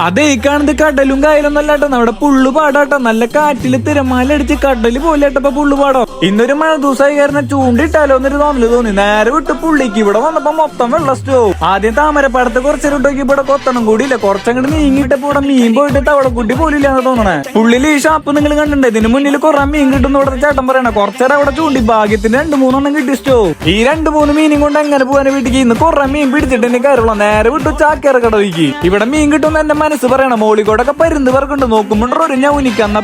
അതെ കാണുന്നത് കടലും കായലും കേട്ടോ നമ്മുടെ പുള്ളു പാടാട്ടോ. നല്ല കാറ്റിൽ തിരമാല അടിച്ച് കടൽ പോലെ ഇട്ടപ്പോ പുള്ളു പാടോ. ഇന്നൊരു മഴ ദിവസമായി കാരണം ചൂണ്ടിട്ടാലോ എന്നൊരു തോന്നൽ തോന്നി. നേരെ വിട്ട് പുള്ളിക്ക് ഇവിടെ വന്നപ്പോ മൊത്തം വെള്ള സ്റ്റോ. ആദ്യം താമരപ്പാടത്ത് കുറച്ച് വിട്ടോക്കി ഇവിടെ കൊത്തണം കൂടിയില്ല. കുറച്ചങ്ങോട്ട് നീങ്ങിട്ടപ്പോ ഇവിടെ മീൻ പോയിട്ട് തവള കുട്ടി പോലും എന്ന് തോന്നണേ. പുള്ളിൽ ഈ ഷാപ്പ് നിങ്ങൾ കണ്ടിട്ടുണ്ട്. ഇതിന് മുന്നിൽ കുറെ മീൻ കിട്ടുന്ന ഇവിടെ ചേട്ടൻ പറയണ. കുറച്ചേരം അവിടെ ചൂണ്ടി ഭാഗ്യത്തിന് രണ്ട് മൂന്നെണ്ണം കിട്ടി സ്റ്റോ. ഈ രണ്ട് മൂന്ന് മീനും കൊണ്ട് എങ്ങനെ പോകാൻ വീട്ടിക്ക്? ഇന്ന് കുറെ മീൻ പിടിച്ചിട്ട് എന്നെ കയറുള്ളൂ നേരെ വിട്ടു ചാക്കേറ കടവിക്ക് ഇവിടെ മീൻ കിട്ടുന്ന എന്റെ മനസ്സ് പറയണം മോളിക്കോടൊക്കെ പരുന്ന് പറക്കുണ്ട് നോക്കുമ്പോണ്ടോ ഒരു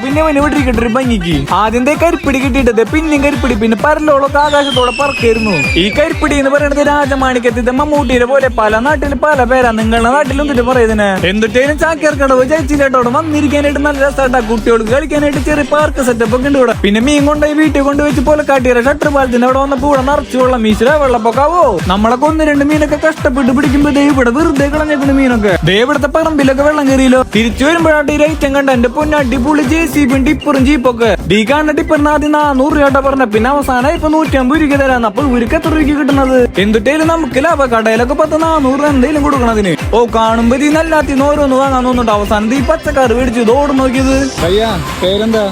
പിന്നെ അവന് വിട്ടിരിക്കട്ടെ ഒരു ഭംഗിക്ക്. ആദ്യം ദേ കരിപ്പിടി കിട്ടിയിട്ടത് പിന്നെയും കരിപ്പിടി പിന്നെ പരലോളൊക്കെ ആകാശത്തോടെ പറക്കായിരുന്നു. ഈ കരിപ്പിടി എന്ന് പറയുന്നത് രാജമാണിക്കത്തിന്റെ മമ്മൂട്ടിയെ പോലെ പല നാട്ടിൽ പല പേരാ. നിങ്ങളുടെ നാട്ടിലും എന്നിട്ട് പറയുന്നതിന് എന്തിട്ടേലും ചാക്കിയർക്കടവ് കടവ് ചേച്ചിയിലോട്ടോട് വന്നിരിക്കാനായിട്ട് നല്ല രസമായിട്ടാ കുട്ടികൾക്ക് കളിക്കാനായിട്ട് ചെറിയ പാർക്ക് സെറ്റപ്പ് ഒക്കെ ഉണ്ട് ഇവിടെ. പിന്നെ മീൻ കൊണ്ടുപോയി വീട്ടിൽ കൊണ്ടുവച്ച് പോലെ കാട്ടിയ ഷട്ടർ പാലത്തിന് അവിടെ വന്നപ്പോ ഇവിടെ നിറച്ചു വെള്ളം വെള്ളപ്പൊക്കാവോ? നമ്മളൊക്കെ ഒന്ന് രണ്ട് മീനൊക്കെ കഷ്ടപ്പെട്ട് പിടിക്കുമ്പോ ദേ ഇവിടെ വെറുതെ കളഞ്ഞേക്കുന്ന മീനൊക്കെ. ദേ ഇവിടുത്തെ പറമ്പിലൊക്കെ വെള്ളം കയറിയല്ലോ. തിരിച്ചു വരുമ്പോഴാണ് ഈ ഐറ്റം കണ്ട എന്റെ പൊന്ന അടിപൊളി ജെ സി ബി ടിപ്പറും ജീപ്പൊക്കെ ഡീ ആദ്യം നാനൂറ് രൂപ പറഞ്ഞ. പിന്നെ അവസാനം ഇപ്പൊ നൂറ്റമ്പത് രൂപ തരാന്ന്. അപ്പൊ ഇവർക്ക് എത്ര രൂപയ്ക്ക് കിട്ടുന്നത്? എന്തിട്ടേലും നമുക്ക് ലാഭ കടയിലൊക്കെ പത്ത് നാനൂറ് എന്തേലും കൊടുക്കണതിന്. ഓ കാണുമ്പോ ഇതിന് എല്ലാത്തിനും ഓരോന്ന് വാങ്ങാൻ തോന്നുന്നുണ്ട്. അവസാനം ഈ പച്ചക്കറി മേടിച്ചു ഇതോട് നോക്കിയത്. പേരെന്താ?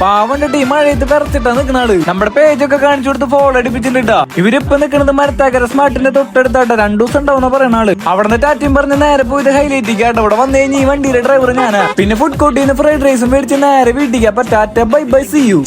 പാവന്റെ ടീം മഴയത്ത് പെറച്ചിട്ടാ നിക്കണാൾ നമ്മുടെ പേജൊക്കെ കാണിച്ചു കൊടുത്ത് ഫോളോ അടിപ്പിച്ചിട്ടാ ഇവരിപ്പൊ നിക്കണത് മരത്താക്കര സ്മാർട്ടിന്റെ തൊട്ടടുത്താട്ട. രണ്ടു ദിവസം ഉണ്ടാവുന്ന പറയണ ആൾ. അവിടെ നിന്ന് ടാറ്റയും പറഞ്ഞ് നേരെ പോയി ഹൈലൈറ്റ് കേട്ടോ. ഇവിടെ വന്നു കഴിഞ്ഞ് ഈ വണ്ടിയിലെ ഡ്രൈവർ ഞാനാ. പിന്നെ ഫുഡ് കോർട്ടിൽ നിന്ന് ഫ്രൈഡ് റൈസും മേടിച്ച് നേരെ വീട്ടിലേക്ക്. അപ്പൊ tata bye bye see you